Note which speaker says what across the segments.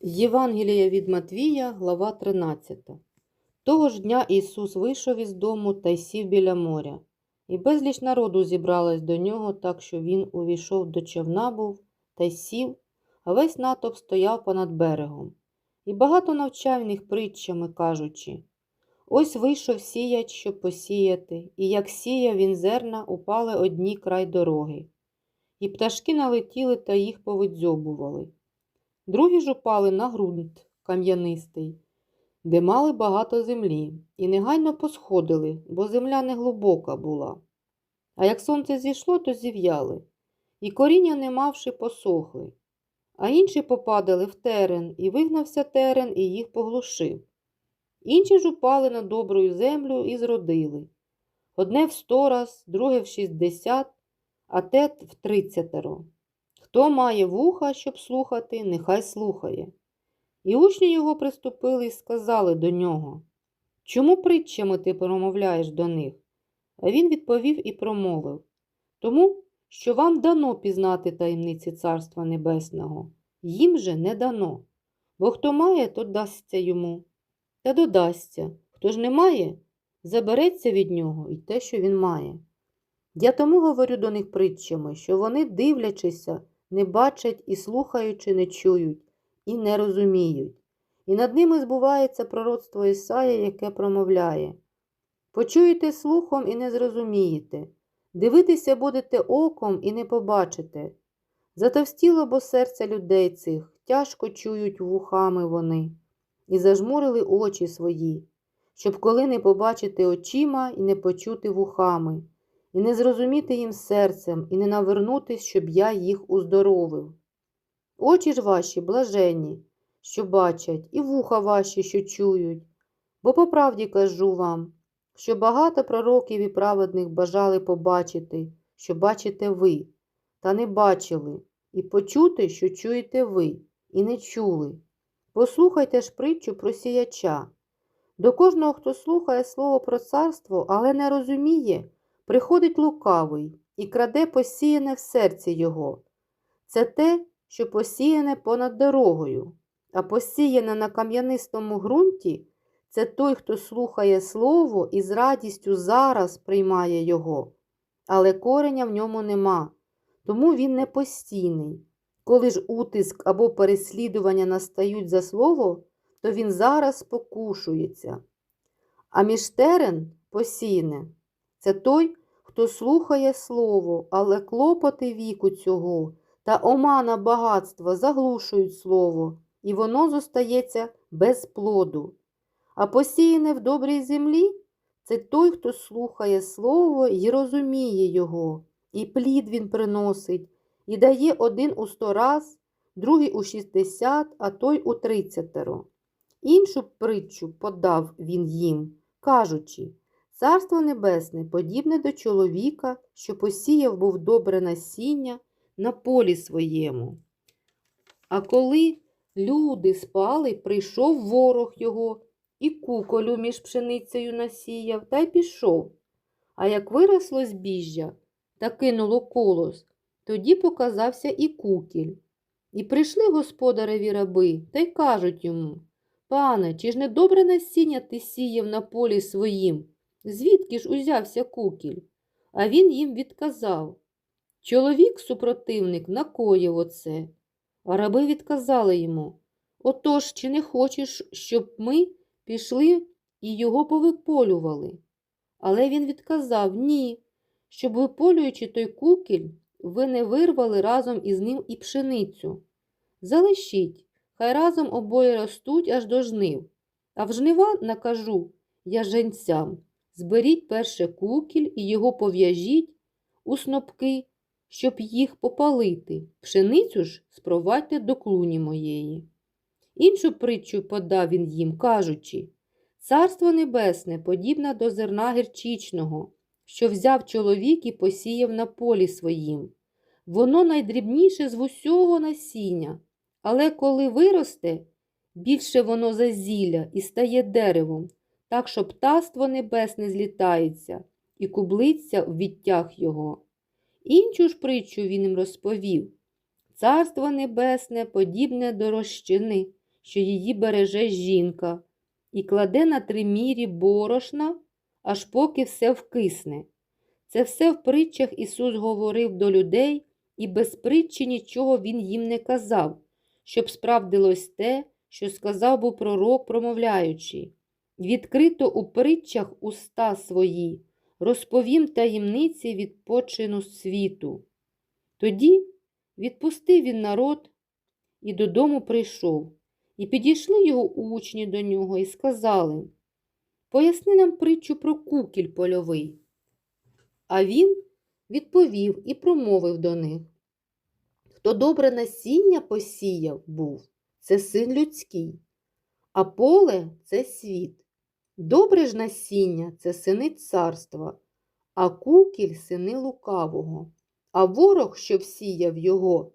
Speaker 1: Євангелія від Матвія, глава 13. Того ж дня Ісус вийшов із дому та й сів біля моря. І безліч народу зібралась до нього, так що він увійшов до човна був та й сів, а весь натовп стояв понад берегом. І багато навчав їх притчами, кажучи Ось вийшов сіяч, щоб посіяти, і як сіяв він зерна, упали одні край дороги. І пташки налетіли та їх повидзьобували. Другі ж упали на ґрунт кам'янистий, де мали багато землі, і негайно посходили, бо земля не глибока була. А як сонце зійшло, то зів'яли, і коріння, не мавши, посохли. А інші попадали в терен, і вигнався терен, і їх поглушив. Інші ж упали на добру землю і зродили. Одне в сто раз, друге в шістдесят, а те в тридцятеро. Хто має вуха, щоб слухати, нехай слухає. І учні його приступили і сказали до нього Чому притчами ти промовляєш до них? А він відповів і промовив Тому, що вам дано пізнати таємниці Царства Небесного, їм же не дано. Бо хто має, то дасться йому, та додасться. Хто ж не має, забереться від нього і те, що він має. Я тому говорю до них притчами, що вони, дивлячися, не бачать і слухаючи, не чують, і не розуміють. І над ними збувається пророцтво Ісая, яке промовляє Почуєте слухом і не зрозумієте, дивитися будете оком і не побачите. Затовстіло бо серця людей цих, тяжко чують вухами вони, і зажмурили очі свої, щоб коли не побачити очима і не почути вухами і не зрозуміти їм серцем, і не навернутись, щоб я їх уздоровив. Очі ж ваші блаженні, що бачать, і вуха ваші, що чують. Бо по правді кажу вам, що багато пророків і праведних бажали побачити, що бачите ви, та не бачили, і почути, що чуєте ви, і не чули. Послухайте ж притчу про сіяча. До кожного, хто слухає слово про царство, але не розуміє, Приходить лукавий і краде посіяне в серці його. Це те, що посіяне понад дорогою, а посіяне на кам'янистому ґрунті це той, хто слухає слово і з радістю зараз приймає його, але кореня в ньому нема, тому він не постійний. Коли ж утиск або переслідування настають за слово, то він зараз спокушується. А між терен посіяне це той, хто слухає слово, але клопоти віку цього та омана багатства заглушують слово, і воно зостається без плоду. А посіяне в добрій землі це той, хто слухає слово і розуміє його, і плід він приносить, і дає один у сто раз, другий у шістдесят, а той у тридцятеро. Іншу притчу подав він їм, кажучи Царство Небесне подібне до чоловіка, що посіяв був добре насіння на полі своєму. А коли люди спали, прийшов ворог його і куколю між пшеницею насіяв та й пішов. А як виросло збіжжя та кинуло колос, тоді показався і кукіль. І прийшли господареві раби та й кажуть йому Пане, чи ж не добре насіння ти сіяв на полі своїм? Звідки ж узявся кукіль? А він їм відказав. Чоловік, супротивник, накоїв оце. А раби відказали йому Отож, чи не хочеш, щоб ми пішли і його повиполювали? Але він відказав ні, щоб, виполюючи той кукіль, ви не вирвали разом із ним і пшеницю. Залишіть, хай разом обоє ростуть аж до жнив, а в жнива накажу я женцям. Зберіть перше кукіль і його пов'яжіть у снопки, щоб їх попалити. Пшеницю ж спровадьте до клуні моєї. Іншу притчу подав він їм, кажучи Царство Небесне подібне до зерна гірчичного, що взяв чоловік і посіяв на полі своїм. Воно найдрібніше з усього насіння, але коли виросте, більше воно зазілля і стає деревом так що птаство небесне злітається і кублиться в відтяг його. Іншу ж притчу він їм розповів Царство небесне подібне до розчини, що її береже жінка, і кладе на три мірі борошна, аж поки все вкисне. Це все в притчах Ісус говорив до людей, і без притчі нічого Він їм не казав, щоб справдилось те, що сказав був пророк, промовляючи. Відкрито у притчах уста свої, розповім таємниці відпочину світу. Тоді відпустив він народ і додому прийшов, і підійшли його учні до нього і сказали Поясни нам притчу про кукіль польовий. А він відповів і промовив до них Хто добре насіння посіяв був, це син людський, а поле це світ. Добре ж насіння це сини царства, а кукіль сини лукавого, а ворог, що всіяв його,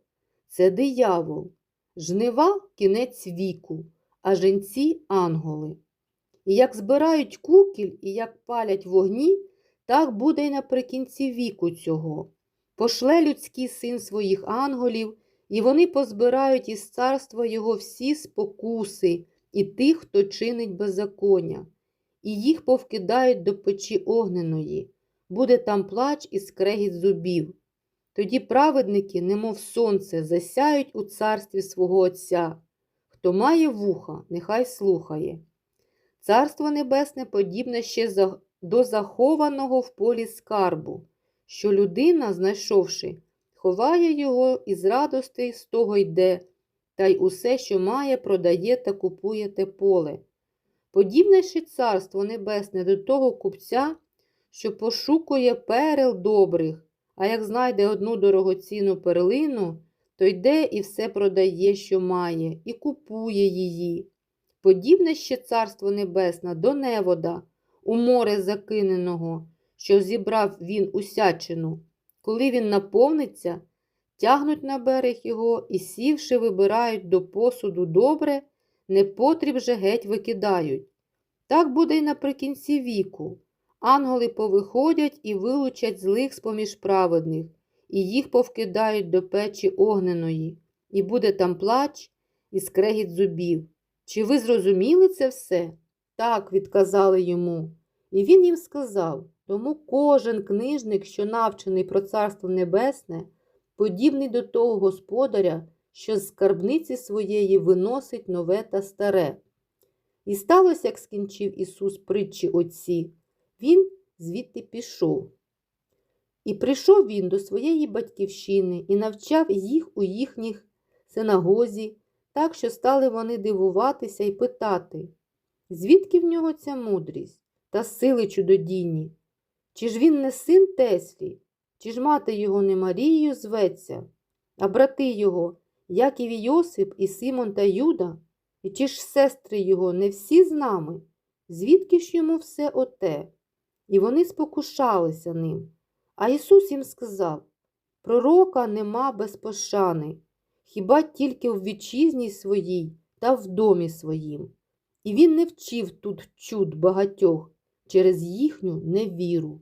Speaker 1: це диявол, жнива кінець віку, а женці анголи. І як збирають кукіль і як палять вогні, так буде й наприкінці віку цього. Пошле людський син своїх анголів, і вони позбирають із царства його всі спокуси і тих, хто чинить беззаконня, і їх повкидають до печі огненої, буде там плач і скрегіт зубів. Тоді праведники, немов сонце, засяють у царстві свого Отця. Хто має вуха, нехай слухає. Царство Небесне подібне ще до захованого в полі скарбу, що людина, знайшовши, ховає його і з радостей з того йде, та й усе, що має, продає та купує те поле. Подібне ще царство небесне до того купця, що пошукує перел добрих, а як знайде одну дорогоцінну перлину, то йде і все продає, що має, і купує її. Подібне ще царство небесне до невода, у море закиненого, що зібрав він усячину. Коли він наповниться, тягнуть на берег його і, сівши, вибирають до посуду добре, непотріб же геть викидають. Так буде й наприкінці віку. Ангели повиходять і вилучать злих з-поміж праведних, і їх повкидають до печі огненої, і буде там плач і скрегіт зубів. Чи ви зрозуміли це все? Так, відказали йому. І він їм сказав тому кожен книжник, що навчений про Царство Небесне, подібний до того господаря, що з скарбниці своєї виносить нове та старе. І сталося, як скінчив Ісус притчі отці, він звідти пішов. І прийшов він до своєї батьківщини і навчав їх у їхніх синагозі, так що стали вони дивуватися і питати, звідки в нього ця мудрість та сили чудодійні? Чи ж він не син Теслі, чи ж мати його не Марією зветься, а брати його, Яків і Йосип і Симон та Юда, і чи ж сестри його не всі з нами? Звідки ж йому все оте? І вони спокушалися ним. А Ісус їм сказав Пророка нема без пошани, хіба тільки в вітчизні своїй та в домі своїм. І він не вчив тут чуд багатьох через їхню невіру.